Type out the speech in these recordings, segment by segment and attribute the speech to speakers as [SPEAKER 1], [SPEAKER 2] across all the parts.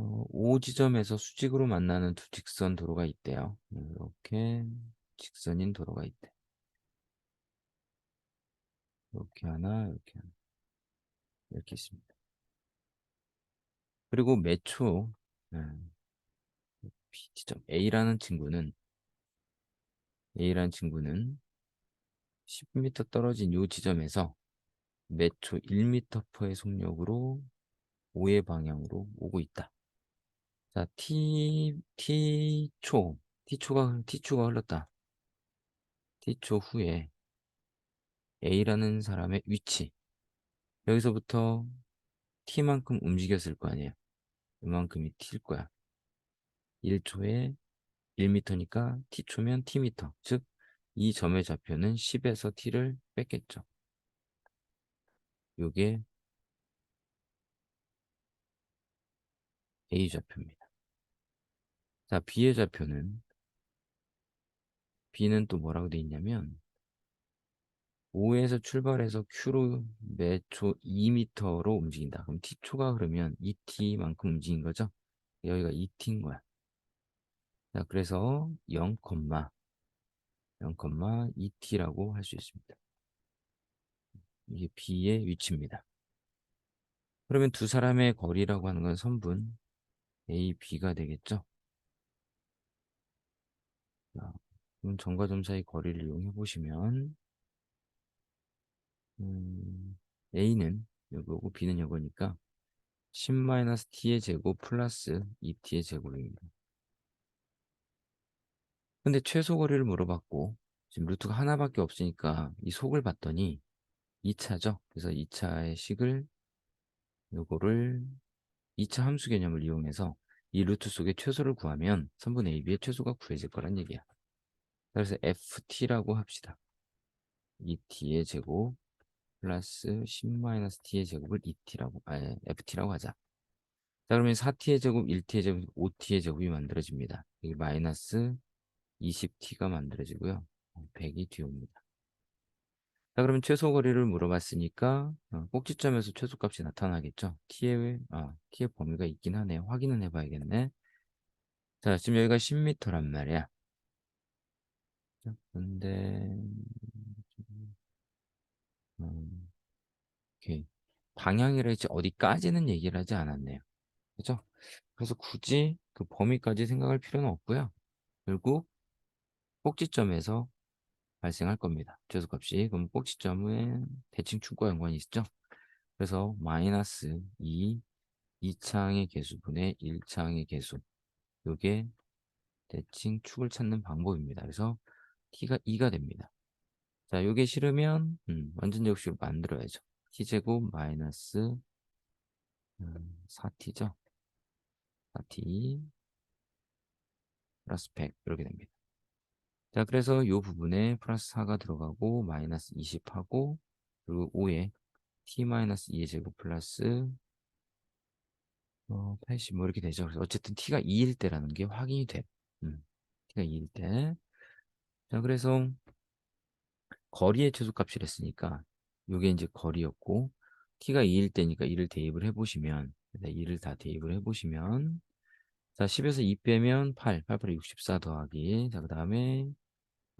[SPEAKER 1] 어, O 지점에서 수직으로 만나는 두 직선 도로가 있대요. 이렇게 직선인 도로가 있대. 이렇게 하나, 이렇게 하나. 이렇게 있습니다. 그리고 매초 음, B지점 A라는 친구는 A라는 친구는 10m 떨어진 이 지점에서 매초 1m/의 속력으로 O의 방향으로 오고 있다. 자, T, T초, T초가, T초가 흘렀다. T초 후에 A라는 사람의 위치. 여기서부터 T만큼 움직였을 거 아니에요. 이만큼이 T일 거야. 1초에 1m니까 T초면 T미터. 즉, 이 점의 좌표는 10에서 T를 뺐겠죠. 요게 A 좌표입니다. 자, B의 좌표는 B는 또 뭐라고 돼 있냐면 5에서 출발해서 Q로 매초 2m로 움직인다. 그럼 T초가 그러면 2T만큼 움직인 거죠? 여기가 2T인 거야. 자, 그래서 0, 0,2T라고 할 수 있습니다. 이게 B의 위치입니다. 그러면 두 사람의 거리라고 하는 건 선분 A, B가 되겠죠? 자, 그럼 점과 점 사이 거리를 이용해 보시면 음, A는 요거고 B는 요거니까 10-t의 제곱 플러스 2t의 제곱입니다. 근데 최소 거리를 물어봤고 지금 루트가 하나밖에 없으니까 이 속을 봤더니 2차죠. 그래서 2차의 식을 요거를 2차 함수 개념을 이용해서 이 루트 속의 최소를 구하면 선분 AB의 최소가 구해질 거란 얘기야. 그래서 FT라고 합시다. 2T의 제곱 플러스 10-t의 제곱을 2T라고, 아니, FT라고 하자. 자, 그러면 4T의 제곱, 1T의 제곱, 5T의 제곱이 만들어집니다. 여기 마이너스 20T가 만들어지고요. 100이 뒤옵니다. 자, 그러면 최소 거리를 물어봤으니까 어, 꼭지점에서 최소값이 나타나겠죠. T의, 아, T의 범위가 있긴 하네요. 확인은 해봐야겠네. 자, 지금 여기가 10m란 말이야. 자, 근데 음, 오케이. 방향이라 했지 어디까지는 얘기를 하지 않았네요. 그죠? 그래서 굳이 그 범위까지 생각할 필요는 없고요. 결국 꼭지점에서 발생할 겁니다. 최소값이. 그럼 꼭지점은 대칭 축과 연관이 있죠. 그래서 마이너스 2, 2창의 개수분의 1창의 개수. 요게 대칭 축을 찾는 방법입니다. 그래서 t가 2가 됩니다. 자, 요게 싫으면 음, 완전 제곱식으로 만들어야죠. t제곱 마이너스 음, 4t죠. 4t 플러스 100 이렇게 됩니다. 자, 그래서 요 부분에 플러스 4가 들어가고 마이너스 20하고 그리고 5에 t 마이너스 2의 제곱 플러스 어, 80 뭐 이렇게 되죠. 그래서 어쨌든 t가 2일 때라는 게 확인이 돼. 음, t가 2일 때. 자, 그래서 거리의 최소값이라 했으니까 요게 이제 거리였고 t가 2일 때니까 2를 대입을 해보시면 2를 다 대입을 해보시면 자 10에서 2 빼면 8, 8, 8, 64 더하기 자 그 다음에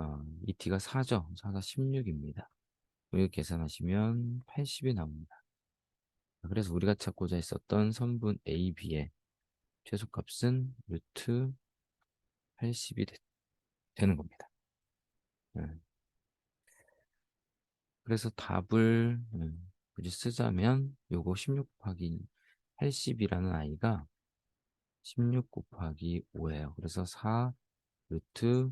[SPEAKER 1] 어, 2t가 4죠 4가 16입니다 이거 계산하시면 80이 나옵니다 그래서 우리가 찾고자 했었던 선분 A, B의 최소값은 루트 80이 되, 는 겁니다 네. 그래서 답을 음, 굳이 쓰자면 요거 16 곱하기 80이라는 아이가 16 곱하기 5예요. 그래서 4 루트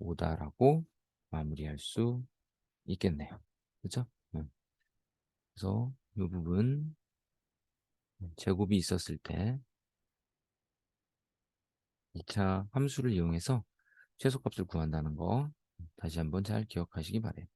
[SPEAKER 1] 5다라고 마무리할 수 있겠네요. 그죠? 음. 그래서 이 부분 제곱이 있었을 때 2차 함수를 이용해서 최소값을 구한다는 거 다시 한번 잘 기억하시기 바래요.